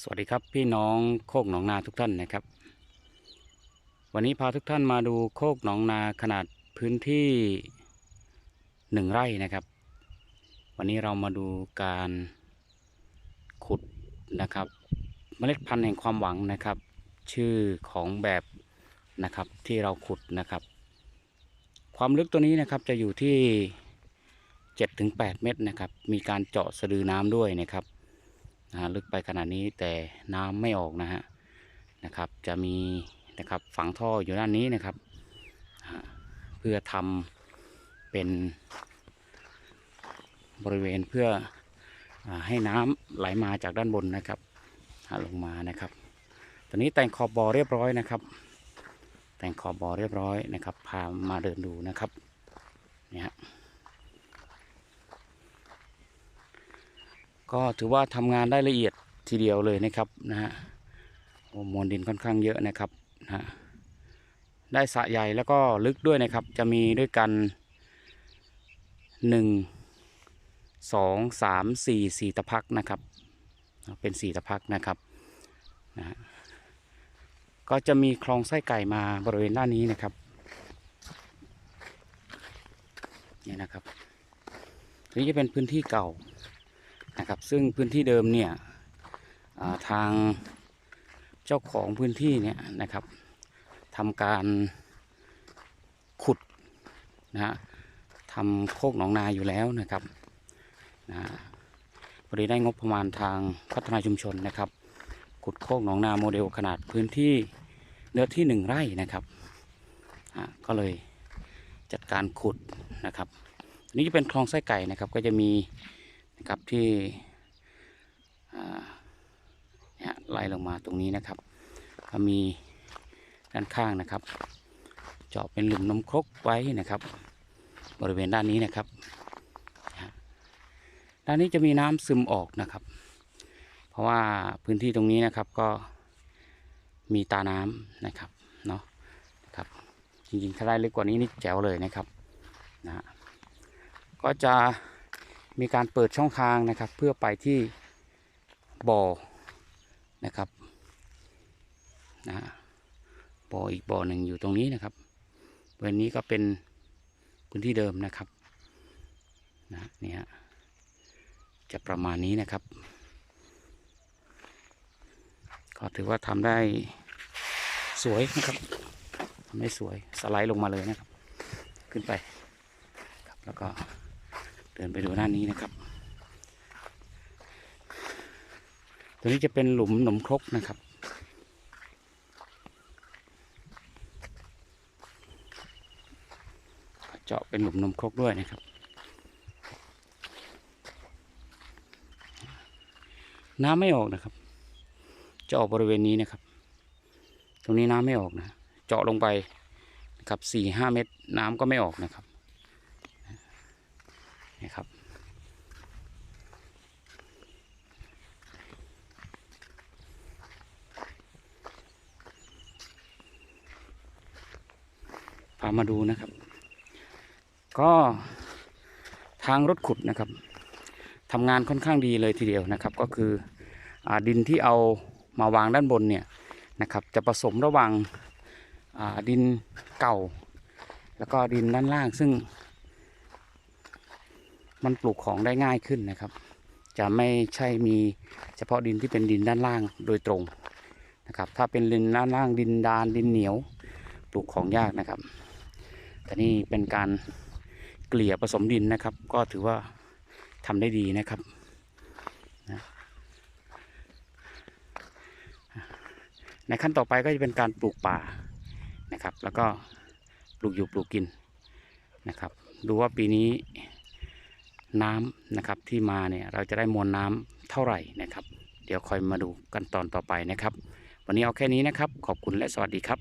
สวัสดีครับพี่น้องโคกหนองนาทุกท่านนะครับ วันนี้พาทุกท่านมาดูโคกหนองนาขนาดพื้นที่หนึ่งไร่นะครับ วันนี้เรามาดูการขุดนะครับ เมล็ดพันธุ์แห่งความหวังนะครับ ชื่อของแบบนะครับที่เราขุดนะครับ ความลึกตัวนี้นะครับจะอยู่ที่7-8 เมตรนะครับ มีการเจาะสะดือน้ำด้วยนะครับ นะลึกไปขนาดนี้แต่น้ำไม่ออกนะฮะนะครับ จะมีนะครับฝังท่ออยู่ด้านนี้นะครับ เพื่อทำเป็นบริเวณเพื่ออให้น้ำไหลมาจากด้านบนนะครับลงมานะครับ ตอนนี้แต่งขอบบอเรียบร้อยนะครับ แต่งขอบบอเรียบร้อยนะครับ พามาเดินดูนะครับเนี่ยฮะ ก็ถือว่าทำงานได้ละเอียดทีเดียวเลยนะครับนะฮะโอ้มวลดินค่อนข้างเยอะนะครับนะฮะได้สะใหญ่แล้วก็ลึกด้วยนะครับ จะมีด้วยกันหนึ่งสองสามสี่สี่ตะพักนะครับ เป็นสี่ตะพักนะครับนะฮะก็จะมีคลองไส้ไก่มาบริเวณด้านนี้นะครับนี่นะครับนี้จะเป็นพื้นที่เก่า นะครับ ซึ่งพื้นที่เดิมเนี่ยาทางเจ้าของพื้นที่เนี่ยนะครับทำการขุดนะฮะทำโคกหนองนาอยู่แล้วนะครับนะฮะพอดีได้งบประมาณทางพัฒนาชุมชนนะครับ ขุดโคกหนองนาโมเดลขนาดพื้นที่เนื้อที่หนึ่งไร่นะครับอ่าก็เลยจัดการขุดนะครับนนี้จะเป็นคลองไส้ไก่นะครับ ก็จะมี นะครับที่เนี่ยไล่ลงมาตรงนี้นะครับก็มีด้านข้างนะครับ เจาะเป็นหลุมนมครกไว้นะครับ บริเวณด้านนี้นะครับ ด้านนี้จะมีน้ำซึมออกนะครับ เพราะว่าพื้นที่ตรงนี้นะครับก็มีตาน้ำนะครับเนาะนะครับจริงๆถ้าได้ลึกกว่านี้นี่แจ๋วเลยนะครับนะฮะก็จะ มีการเปิดช่องทางนะครับ เพื่อไปที่บ่อนะครับนะบ่ออีกบ่อหนึ่งอยู่ตรงนี้นะครับบริเวณนี้ก็เป็นพื้นที่เดิมนะครับนะเนี่ยจะประมาณนี้นะครับ ก็ถือว่าทำได้สวยนะครับทำได้สวยสไลด์ลงมาเลยนะครับ ขึ้นไปครับแล้วก็ เดินไปดูด้านนี้นะครับ ตัวนี้จะเป็นหลุมหนมครกนะครับ เจาะเป็นหลุมนมครกด้วยนะครับ น้ำไม่ออกนะครับ จะออกบริเวณนี้นะครับ ตรงนี้น้ำไม่ออกนะ เจาะลงไปนะครับสี่ห้าเมตรน้ำก็ไม่ออกนะครับ นะครับ พามาดูนะครับ ก็ทางรถขุดนะครับทำงานค่อนข้างดีเลยทีเดียวนะครับ ก็คืออดินที่เอามาวางด้านบนเนี่ยนะครับจะผสมระหว่างดินเก่า แล้วก็ดินด้านล่างซึ่ง มันปลูกของได้ง่ายขึ้นนะครับ จะไม่ใช่มีเฉพาะดินที่เป็นดินด้านล่างโดยตรงนะครับ ถ้าเป็นดินด้านล่างดินดานดินเหนียว ปลูกของยากนะครับ แต่นี่เป็นการเกลี่ยผสมดินนะครับ ก็ถือว่าทำได้ดีนะครับนะในขั้นต่อไปก็จะเป็นการปลูกป่านะครับ แล้วก็ปลูกอยู่ปลูกกินนะครับ ดูว่าปีนี้ น้ำนะครับที่มาเนี่ยเราจะได้มวลน้ำเท่าไหร่นะครับ เดี๋ยวคอยมาดูกันตอนต่อไปนะครับ วันนี้เอาแค่นี้นะครับ ขอบคุณและสวัสดีครับ